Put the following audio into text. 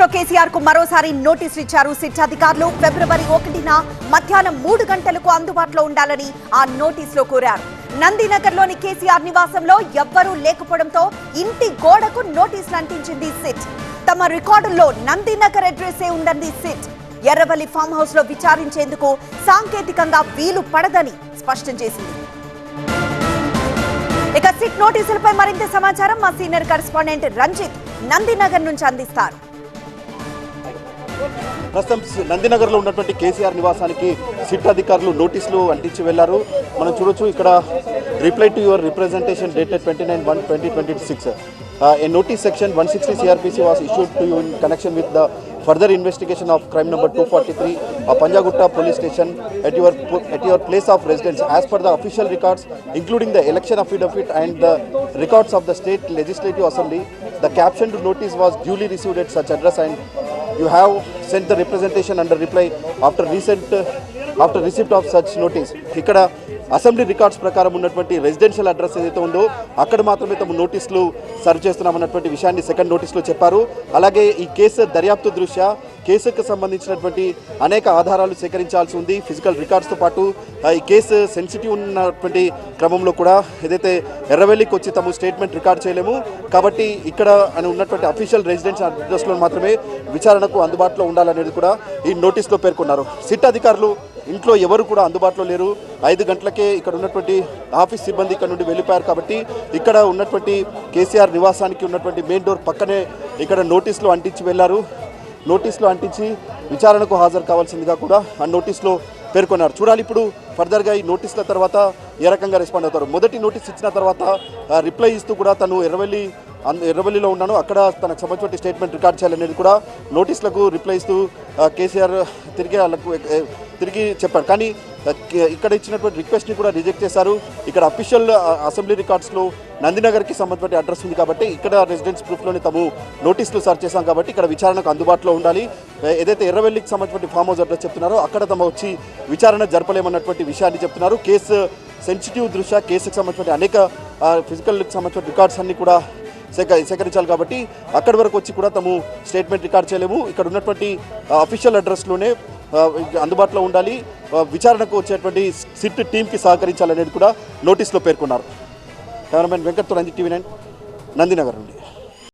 లో కేసీఆర్కు మరోసారి నోటీసులు ఇచ్చారు. సిట్ అధికారులు ఫిబ్రవరి ఒకటిన మధ్యాహ్నం మూడు గంటలకు అందుబాటులో ఉండాలని ఆ నోటీసులో కోరారు. నందినగర్లోని కేసీఆర్ నివాసంలో ఎవ్వరూ లేకపోవడంతో ఇంటి గోడకు నోటీసులు అంటించింది సిట్. తమ రికార్డుల్లో నందినగర్ అడ్రస్సే ఉందంది సిట్. ఎర్రవల్లి ఫామ్ హౌస్లో విచారించేందుకు సాంకేతికంగా వీలు పడదని స్పష్టం చేసింది. ఇక సిట్ నోటీసులపై మరింత సమాచారం మా సీనియర్ కరెస్పాండెంట్ రంజిత్ నందినగర్ నుంచి అందిస్తారు. ప్రస్తుతం నందినగర్లో ఉన్నటువంటి కేసీఆర్ నివాసానికి సిట్ అధికారులు నోటీసులు అంటించి వెళ్ళారు. మనం చూడొచ్చు ఇక్కడ reply to your representation date twenty nine one twenty twenty six a notice section one sixty CRPC was issued to in connection with the further investigation of crime number two forty three ఆ Panjagutta police station at your at your place of residence as per the official records including the election affidavit and the records of the state legislative assembly the caption to notice was duly received at such address and you have sent the representation under reply after recent after after of such notice ఇక్కడ assembly records ప్రకారం ఉన్నటువంటి residential address ఏదైతే ఉందో అక్కడ మాత్రమే తమ నోటీసులు serve చేస్తున్నామన్నటువంటి విషయాన్ని సెకండ్ నోటీస్లో చెప్పారు. అలాగే ఈ కేసు దర్యాప్తు దృష్ట్యా కేసుకు సంబంధించినటువంటి అనేక ఆధారాలు సేకరించాల్సి ఉంది. ఫిజికల్ రికార్డ్స్తో పాటు ఈ కేసు సెన్సిటివ్ ఉన్నటువంటి క్రమంలో కూడా ఏదైతే ఎర్రవెల్లికి వచ్చి తమ స్టేట్మెంట్ రికార్డ్ చేయలేము. కాబట్టి ఇక్కడ అని ఉన్నటువంటి అఫీషియల్ రెసిడెన్స్ అడ్రస్లో మాత్రమే విచారణకు అందుబాటులో ఉండాలనేది కూడా ఈ నోటీస్లో పేర్కొన్నారు. సిట్ అధికారులు ఇంట్లో ఎవరు కూడా అందుబాటులో లేరు. ఐదు గంటలకే ఇక్కడ ఉన్నటువంటి ఆఫీస్ సిబ్బంది ఇక్కడ నుండి వెళ్ళిపోయారు కాబట్టి ఇక్కడ ఉన్నటువంటి కేసీఆర్ నివాసానికి ఉన్నటువంటి మెయిన్ డోర్ పక్కనే ఇక్కడ నోటీసులు అంటించి వెళ్ళారు. నోటీసులు అంటించి విచారణకు హాజరు కావాల్సిందిగా కూడా ఆ నోటీస్లో పేర్కొన్నారు. చూడాలి ఇప్పుడు ఫర్దర్గా ఈ నోటీసుల తర్వాత ఏ రకంగా రెస్పాండ్ అవుతారు. మొదటి నోటీస్ ఇచ్చిన తర్వాత రిప్లై ఇస్తూ కూడా తను ఎర్రవెల్లి అన్- ఎర్రవెల్లిలో ఉన్నాను. అక్కడ తనకు సంబంధించిన స్టేట్మెంట్ రికార్డ్ చేయాలనేది కూడా నోటీసులకు రిప్లై ఇస్తూ కేసీఆర్ తిరిగి వాళ్ళకు తిరిగి చెప్పారు. కానీ ఇక్కడ ఇచ్చినటువంటి రిక్వెస్ట్ని కూడా రిజెక్ట్ చేశారు. ఇక్కడ అఫీషియల్ అసెంబ్లీ రికార్డ్స్లో నందినగర్కి సంబంధించిన అడ్రస్ ఉంది కాబట్టి ఇక్కడ రెసిడెన్స్ ప్రూఫ్లోని తాము నోటీసులు సర్చ్ చేశాం కాబట్టి ఇక్కడ విచారణకు అందుబాటులో ఉండాలి. ఏదైతే ఎర్రవెల్లికి సంబంధించిన ఫామ్ హౌస్ అడ్రస్ చెప్తున్నారో అక్కడ తమ వచ్చి విచారణ జరపలేమన్నటువంటి విషయాన్ని చెప్తున్నారు. కేసు సెన్సిటివ్ దృష్ట్యా కేసుకు సంబంధించిన అనేక ఫిజికల్కి సంబంధించిన రికార్డ్స్ అన్నీ కూడా సేక సేకరించాలి కాబట్టి అక్కడి వరకు వచ్చి కూడా తాము స్టేట్మెంట్ రికార్డ్ చేయలేము. ఇక్కడ ఉన్నటువంటి అఫీషియల్ అడ్రస్లోనే అందుబాటులో ఉండాలి. విచారణకు వచ్చేటువంటి సిట్ టీంకి సహకరించాలనేది కూడా నోటీస్లో పేర్కొన్నారు. కెమెరామెన్ వెంకట్తో రంజిత్ టీవీ నైన్ నందినగర్ నుండి.